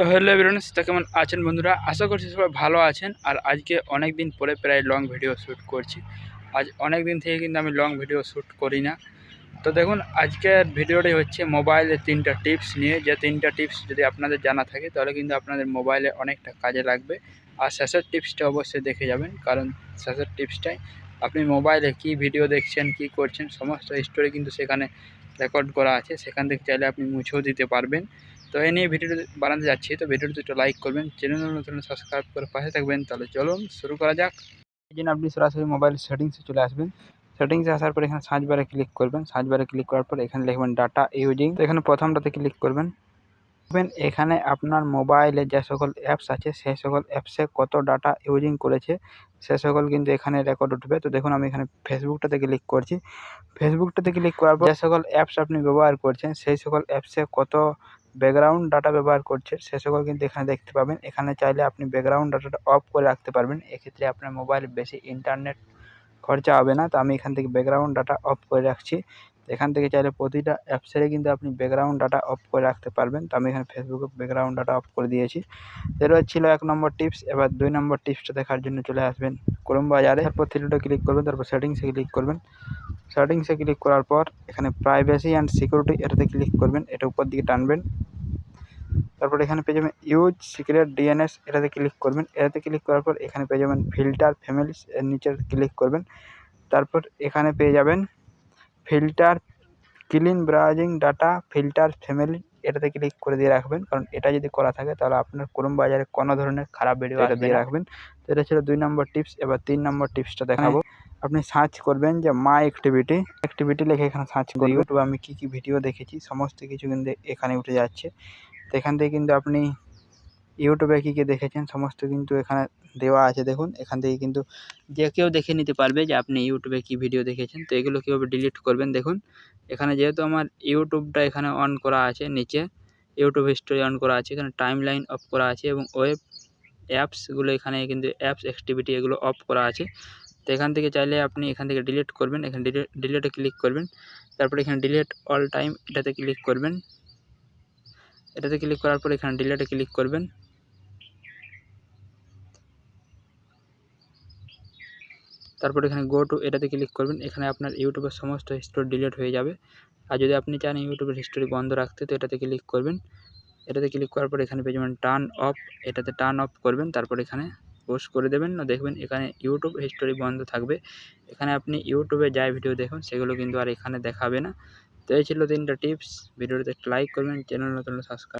তো hello everyone তো কেমন আছেন বন্ধুরা? আশা করছি সবাই ভালো আছেন। আর আজকে অনেক দিন পরে প্রায় লং ভিডিও শ্যুট করছি। আজ অনেক দিন থেকে কিন্তু আমি লং ভিডিও শ্যুট করি না। তো দেখুন, আজকের ভিডিওটি হচ্ছে মোবাইলের তিনটা টিপস নিয়ে। যে তিনটা টিপস যদি আপনাদের জানা থাকে, তাহলে কিন্তু আপনাদের মোবাইলে অনেকটা কাজে লাগবে। আর শেষের টিপসটা অবশ্যই দেখে যাবেন, কারণ শেষের টিপসটাই আপনি মোবাইলে কি ভিডিও দেখছেন, কি করছেন, সমস্ত স্টোরি কিন্তু সেখানে রেকর্ড করা আছে। সেখান থেকে চাইলে আপনি মুছেও দিতে পারবেন। তো এই নিয়ে ভিডিওটি বানাতে যাচ্ছি, তো ভিডিওটি একটু লাইক করবেন চ্যানেল নতুন সাবস্ক্রাইব করে পাশে থাকবেন, তাহলে চলুন শুরু করা যাক। এই জন্য আপনি সরাসরি মোবাইল সেটিংসে চলে আসবেন। সেটিংসে আসার পর এখানে সার্চ বারে ক্লিক করবেন। সার্চ বারে ক্লিক করার পর এখানে লিখবেন ডাটা ইউজিং তো এখানে প্রথমটাতে ক্লিক করবেন। এখানে আপনার মোবাইলে যে সকল অ্যাপস আছে সেই সকল অ্যাপসে কত ডাটা ইউজিং করেছে, সে সকল কিন্তু এখানে রেকর্ড উঠবে। তো দেখুন আমি এখানে ফেসবুকটাতে ক্লিক করছি। ফেসবুকটাতে ক্লিক করার পর যে সকল অ্যাপস আপনি ব্যবহার করছেন, সেই সকল অ্যাপসে কত ব্যাকগ্রাউন্ড ডাটা ব্যবহার করছে, সে সকল কিন্তু এখানে দেখতে পাবেন। এখানে চাইলে আপনি ব্যাকগ্রাউন্ড ডাটাটা অফ করে রাখতে পারবেন। এক্ষেত্রে আপনার মোবাইল বেশি ইন্টারনেট খরচা হবে না। তো আমি এখান থেকে ব্যাকগ্রাউন্ড ডাটা অফ করে রাখছি। এখান থেকে চাইলে প্রতিটা অ্যাপসেরে কিন্তু আপনি ব্যাকগ্রাউন্ড ডাটা অফ করে রাখতে পারবেন। তো আমি এখানে ফেসবুকে ব্যাকগ্রাউন্ড ডাটা অফ করে দিয়েছি। এর ছিল এক নম্বর টিপস এবার দুই নম্বর টিপসটা দেখার জন্য চলে আসবেন। ক্রোম বাজারে, তারপর থ্রিটা ক্লিক করবেন, তারপর সেটিংসে ক্লিক করবেন। সেটিংসে ক্লিক করার পর, এখানে প্রাইভেসি অ্যান্ড সিকিউরিটি এটাতে ক্লিক করবেন, এটা উপর দিকে টানবেন। তারপর এখানে পেয়ে যাবেন ইউজ সিক্রেট ডিএনএস এটাতে ক্লিক করবেন। এটাতে ক্লিক করার পর এখানে পেয়ে যাবেন ফিল্টার ফ্যামিলিস এর নিচে ক্লিক করবেন। তারপর এখানে পেয়ে যাবেন filter clean browsing data filter family এটাতে ক্লিক করে দিয়ে রাখবেন। কারণ এটা যদি করা থাকে তাহলে আপনার ক্রোম বাজারে কোনো ধরনের খারাপ ভিডিও এটা দিয়ে রাখবেন। তো এটা ছিল দুই নম্বর টিপস এবার তিন নম্বর টিপসটা দেখাবো। আপনি সার্চ করবেন যে মাই অ্যাক্টিভিটি অ্যাক্টিভিটি লিখে এখানে সার্চ করি ইউটিউবে আমি কী কী ভিডিও দেখেছি সমস্ত কিছু কিন্তু এখানে উঠে যাচ্ছে। তো এখান থেকে কিন্তু আপনি ইউটিউবে কী কী দেখেছেন সমস্ত কিন্তু এখানে দেওয়া আছে। দেখুন এখান থেকে কিন্তু যে কেউ দেখে নিতে পারবে যে আপনি ইউটিউবে কী ভিডিও দেখেছেন। তো এগুলো কীভাবে ডিলিট করবেন দেখুন। এখানে যেহেতু আমার ইউটিউবটা এখানে অন করা আছে, নিচে ইউটিউব হিস্টোরি অন করা আছে, এখানে টাইম লাইন অফ করা আছে এবং ওয়েব অ্যাপসগুলো এখানে কিন্তু অ্যাপস অ্যাক্টিভিটি এগুলো অফ করা আছে। তো এখান থেকে চাইলে আপনি এখান থেকে ডিলিট করবেন, এখানে ডিলিট ডিলিটে ক্লিক করবেন, তারপরে এখানে ডিলিট অল টাইম এটাতে ক্লিক করবেন। এটাতে ক্লিক করার পর এখানে ডিলেটে ক্লিক করবেন। তারপর এখানে গো টু এটাতে ক্লিক করবেন। এখানে আপনার ইউটিউবের সমস্ত হিস্টোরি ডিলিট হয়ে যাবে। আর যদি আপনি চান ইউটিউবের হিস্টোরি বন্ধ রাখতে, তো এটাতে ক্লিক করবেন। এটাতে ক্লিক করার পর এখানে পেয়ে যাবেন টার্ন অফ এটাতে টার্ন অফ করবেন। তারপর এখানে পোস্ট করে দেবেন। না দেখবেন এখানে ইউটিউব হিস্টোরি বন্ধ থাকবে। এখানে আপনি ইউটিউবে যাই ভিডিও দেখুন, সেগুলো কিন্তু আর এখানে দেখাবে না। তো এই ছিল তিনটা টিপস ভিডিওতে লাইক করবেন। চ্যানেল নতুন সাবস্ক্রাইব